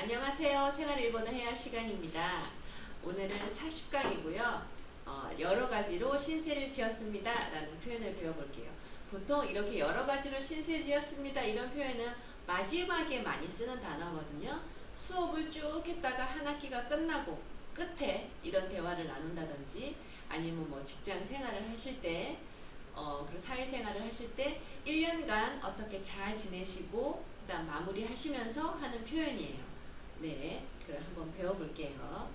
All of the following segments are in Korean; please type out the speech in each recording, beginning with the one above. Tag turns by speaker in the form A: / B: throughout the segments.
A: 안녕하세요. 생활 일본어 해야 시간입니다. 오늘은 40강이고요. 어, 여러 가지로 신세를 지었습니다. 라는 표현을 배워볼게요. 보통 이렇게 여러 가지로 신세 지었습니다. 이런 표현은 마지막에 많이 쓰는 단어거든요. 수업을 쭉 했다가 한 학기가 끝나고 끝에 이런 대화를 나눈다든지 아니면 뭐 직장 생활을 하실 때 어, 그리고 사회생활을 하실 때 1년간 어떻게 잘 지내시고 그다음 마무리 하시면서 하는 표현이에요. 네, 그럼 한번 배워볼게요.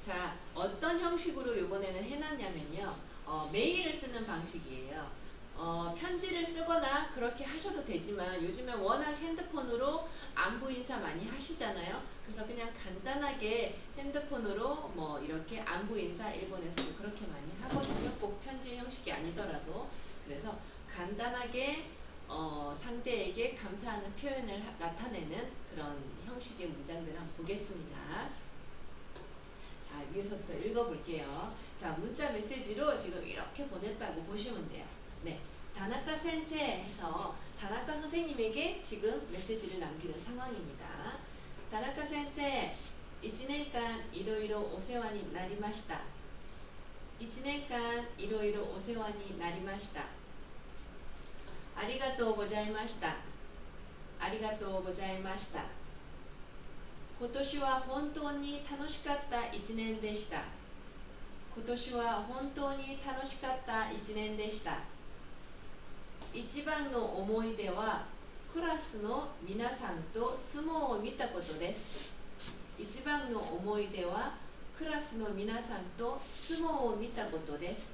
A: 자, 어떤 형식으로 이번에는 해놨냐면요. 어, 메일을 쓰는 방식이에요. 어, 편지를 쓰거나 그렇게 하셔도 되지만 요즘에 워낙 핸드폰으로 안부 인사 많이 하시잖아요. 그래서 그냥 간단하게 핸드폰으로 뭐 이렇게 안부 인사 일본에서도 그렇게 많이 하거든요. 꼭 편지 형식이 아니더라도. 그래서 간단하게 어, 상대에게 감사하는 표현을 하- 나타내는 그런 형식의 문장들을 한번 보겠습니다. 자, 위에서부터 읽어볼게요. 자, 문자 메시지로 지금 이렇게 보냈다고 보시면 돼요. 네. 다나카 센세 해서 다나카 선생님에게 지금 메시지를 남기는 상황입니다. 다나카 센세, 1年間いろいろお世話になりました。1年間いろいろお世話になりました。 ありがとうございました。ありがとうございました。今年は本当に楽しかった1年でした。今年は本当に楽しかった1年でした。一番の思い出はクラスの皆さんと相撲を見たことです。一番の思い出はクラスの皆さんと相撲を見たことです。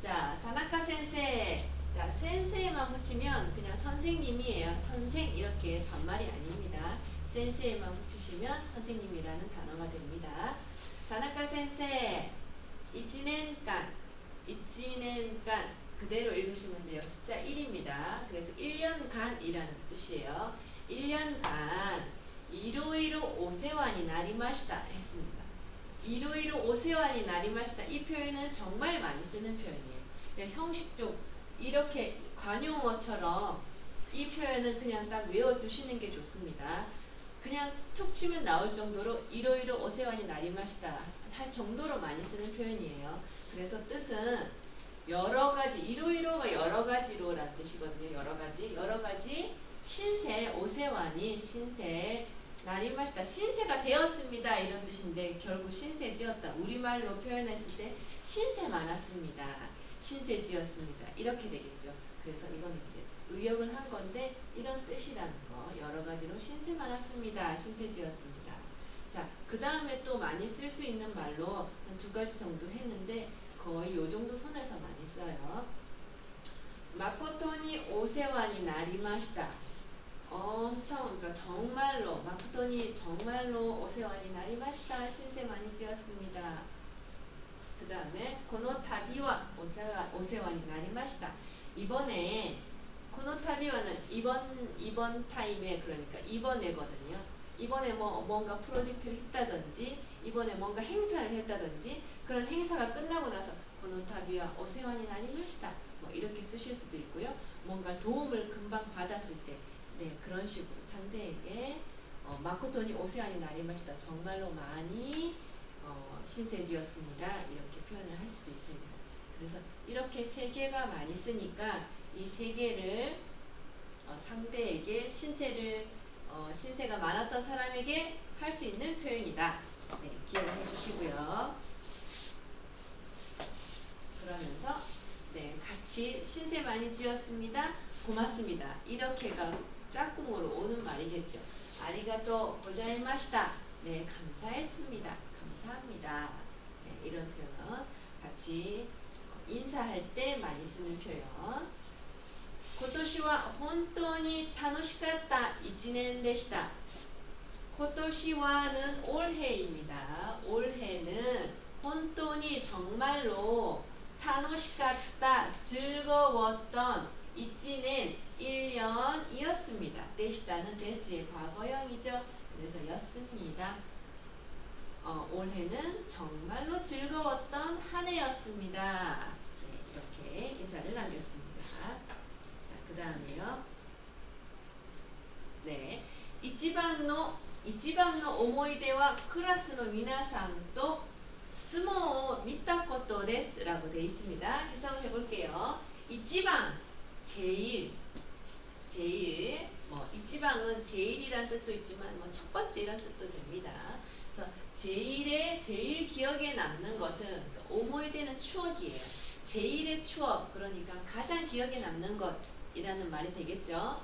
A: 자, 다나카 센세. 자, 센세에만 붙이면 그냥 선생님이에요. 선생 이렇게 반말이 아닙니다. 센세에만 붙이시면 선생님이라는 단어가 됩니다. 다나카 센세. 1년간 1년간 그대로 읽으시면 돼요. 숫자 1입니다. 그래서 1년간이라는 뜻이에요. 1년간 이로이로 오세환이 나리마시다 했습니다. 이로이로 오세환이 나리마시다 이 표현은 정말 많이 쓰는 표현이에요. 그냥 형식적 이렇게 관용어처럼 이 표현은 그냥 딱 외워주시는 게 좋습니다. 그냥 툭 치면 나올 정도로 이로이로 오세환이 나리마시다 할 정도로 많이 쓰는 표현이에요. 그래서 뜻은 여러 가지 이로이로가 여러 가지로란 뜻이거든요. 여러 가지 여러 가지 신세 오세환이 신세 나리마시다 신세가 되었습니다 이런 뜻인데 결국 신세지었다 우리말로 표현했을 때 신세 많았습니다 신세지었습니다. 이렇게 되겠죠. 그래서 이거는 이제 의역을 한 건데 이런 뜻이라는 거 여러 가지로 신세 많았습니다. 신세지었습니다. 자 그 다음에 또 많이 쓸 수 있는 말로 한 두 가지 정도 했는데 거의 요 정도 선에서 많이 써요. 마코토니 오세환이 나리마시다. 엄청 그러니까 정말로 마쿠토니 정말로 오세환이 나리마시다 신세 많이 지었습니다. 그 다음에 코노타비와 오세와, 오세환이 나리마시다. 이번에 코노타비와는 이번 이번 타임에 그러니까 이번에거든요. 이번에 뭐 뭔가 프로젝트를 했다든지 이번에 뭔가 행사를 했다든지 그런 행사가 끝나고 나서 코노타비와 오세환이 나리마시다. 뭐 이렇게 쓰실 수도 있고요. 뭔가 도움을 금방 받았을 때 네, 그런 식으로 상대에게 어, 마코토니 오세안이 나리마시다 정말로 많이 어, 신세지였습니다 이렇게 표현을 할 수도 있습니다. 그래서 이렇게 세 개가 많이 쓰니까 이 세 개를 어, 상대에게 신세를 어, 신세가 많았던 사람에게 할 수 있는 표현이다. 네, 기억을 해주시고요. 그러면서 네, 같이 신세 많이 지었습니다. 고맙습니다. 이렇게가 짝꿍으로 오는 말이겠죠. 아리가또 고자이마시다. 네, 감사했습니다. 감사합니다. 네, 이런 표현 같이 인사할 때 많이 쓰는 표현. 今年は本当に楽しかった1年でした。 코토시와는 올해입니다. 올해는 혼돈이 정말로 타노시갔다 즐거웠던 이치는 1년이었습니다. 데시다는 데스의 과거형이죠. 그래서 였습니다. 어, 올해는 정말로 즐거웠던 한 해였습니다. 네, 이렇게 인사를 남겼습니다. 자, 그 다음에요. 네, 이치반노 이치반노 오모이데와 클라스노 미나상또 스모 미타코토 데스라고 돼 있습니다. 해석을 해볼게요. 이치방 제일 제일 뭐 이치방은 제일이란 뜻도 있지만 뭐 첫 번째 이란 뜻도 됩니다. 그래서 제일의 제일 기억에 남는 것은 오모이데는 추억이에요. 제일의 추억 그러니까 가장 기억에 남는 것이라는 말이 되겠죠.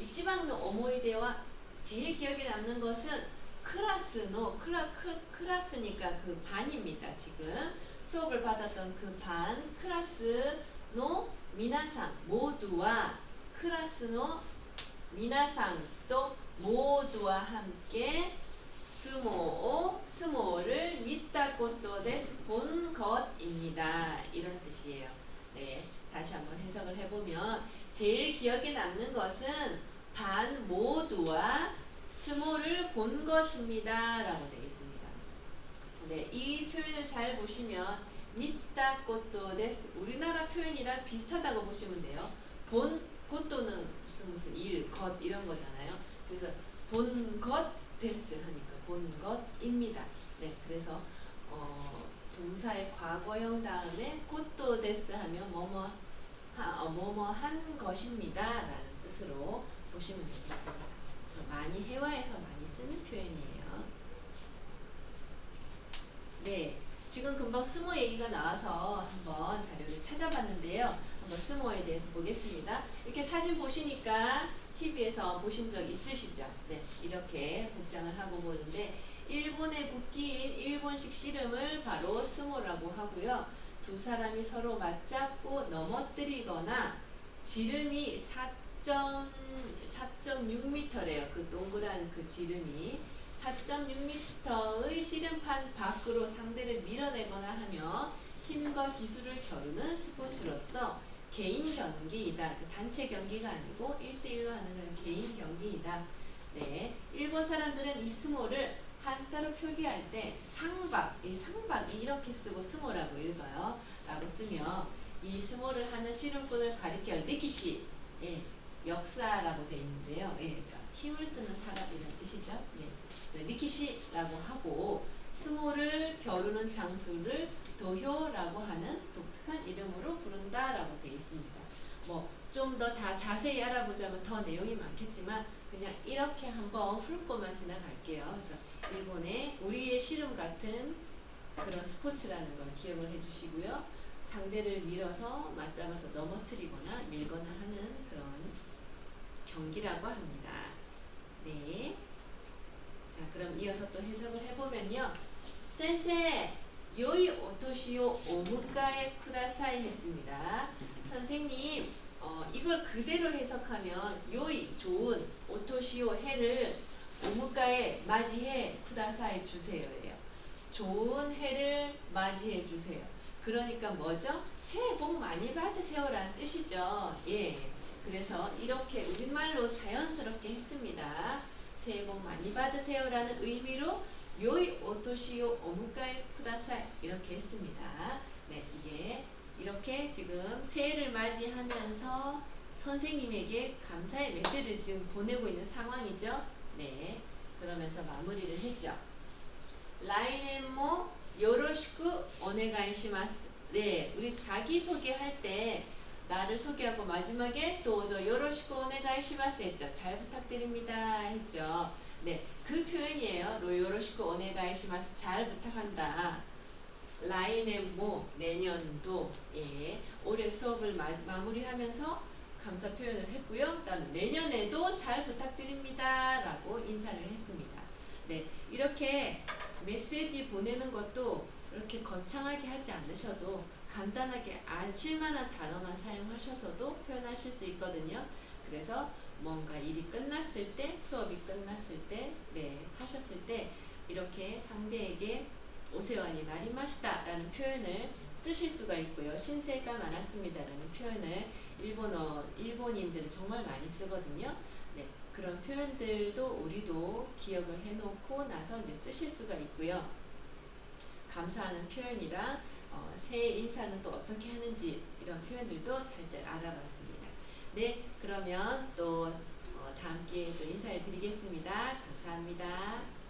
A: 이치방노 오모이데와 제일 기억에 남는 것은 클라스노 클라 크, 클라스니까 그 반입니다. 지금 수업을 받았던 그 반 클라스노 미나상 모두와 클라스노 미나상 또 모두와 함께 스모 스모를 미타코토 데스 본 것입니다. 이런 뜻이에요. 네, 다시 한번 해석을 해보면 제일 기억에 남는 것은 반 모두와 스모를 본 것입니다. 라고 되어 있습니다. 네, 이 표현을 잘 보시면 미타코토 데스 우리나라 표현이랑 비슷하다고 보시면 돼요. 본 고토는 무슨 무슨 일, 것 이런 거잖아요. 그래서 본 것 데스 하니까 본 것입니다. 네, 그래서 어, 동사의 과거형 다음에 고토 데스 하면 뭐뭐 하, 어, 뭐뭐 한 것입니다라는 뜻으로 보시면 되겠습니다. 그래서 많이 회화에서 많이 쓰는 표현이에요. 네, 지금 금방 스모 얘기가 나와서 한번 자료를 찾아봤는데요. 한번 스모에 대해서 보겠습니다. 이렇게 사진 보시니까 TV에서 보신 적 있으시죠? 네, 이렇게 복장을 하고 보는데 일본의 국기인 일본식 씨름을 바로 스모라고 하고요. 두 사람이 서로 맞잡고 넘어뜨리거나 지름이 4.6m래요. 그 동그란 그 지름이 4.6m의 씨름판 밖으로 상대를 밀어내거나 하며 힘과 기술을 겨루는 스포츠로서 개인 경기이다. 그 단체 경기가 아니고 1대1로 하는 그런 개인 경기이다. 네. 일본 사람들은 이 스모를 한자로 표기할 때 상박, 이 상박이 이렇게 쓰고 스모라고 읽어요. 라고 쓰며 이 스모를 하는 씨름꾼을 가리켜 니키시, 예, 역사라고 되어 있는데요. 예, 그러니까 힘을 쓰는 사람이라는 뜻이죠. 예. 네, 니키시라고 하고 스모를 겨루는 장수를 도효라고 하는 독특한 이름으로 부른다라고 되어 있습니다. 뭐 좀 더 다 자세히 알아보자면 더 내용이 많겠지만 그냥 이렇게 한번 훑고만 지나갈게요. 그래서 일본의 우리의 씨름 같은 그런 스포츠라는 걸 기억을 해주시고요. 상대를 밀어서 맞잡아서 넘어뜨리거나 밀거나 하는 그런 경기라고 합니다. 네. 자, 그럼 이어서 또 해석을 해보면요. 센세, 요이 오토시오 오무가에 쿠다사이 했습니다. 선생님, 어, 이걸 그대로 해석하면 요이, 좋은, 오토시오 해를 오무가에 맞이해 쿠다사이 주세요예요. 좋은 해를 맞이해 주세요. 그러니까 뭐죠? 새해 복 많이 받으세요라는 뜻이죠. 예. 그래서 이렇게 우리말로 자연스럽게 했습니다. 새해 복 많이 받으세요라는 의미로 요이 오토시오 오무가에 쿠다사이 이렇게 했습니다. 네, 이게 이렇게 지금 새해를 맞이하면서 선생님에게 감사의 메시지를 지금 보내고 있는 상황이죠. 네, 그러면서 마무리를 했죠. 라이넨모 요로시쿠 오네가이시마스. 네, 우리 자기 소개할 때 나를 소개하고 마지막에 또저 요로시쿠 오네가이시마스 했죠. 잘 부탁드립니다 했죠. 네, 그 표현이에요. 로 요로시쿠 오네가이시마스 잘 부탁한다. 라인의 모 내년도 예, 올해 수업을 마, 마무리하면서 감사 표현을 했고요. 그다음 내년에도 잘 부탁드립니다라고 인사를 했습니다. 네, 이렇게 메시지 보내는 것도 이렇게 거창하게 하지 않으셔도 간단하게 아실만한 단어만 사용하셔서도 표현하실 수 있거든요. 그래서 뭔가 일이 끝났을 때, 수업이 끝났을 때, 네, 하셨을 때 이렇게 상대에게 오세환이 나리마시다 라는 표현을 쓰실 수가 있고요. 신세가 많았습니다 라는 표현을 일본어 일본인들은 정말 많이 쓰거든요. 네, 그런 표현들도 우리도 기억을 해놓고 나서 이제 쓰실 수가 있고요. 감사하는 표현이랑 어, 새해 인사는 또 어떻게 하는지 이런 표현들도 살짝 알아봤습니다. 네, 그러면 또 어, 다음 기회에 또 인사를 드리겠습니다. 감사합니다.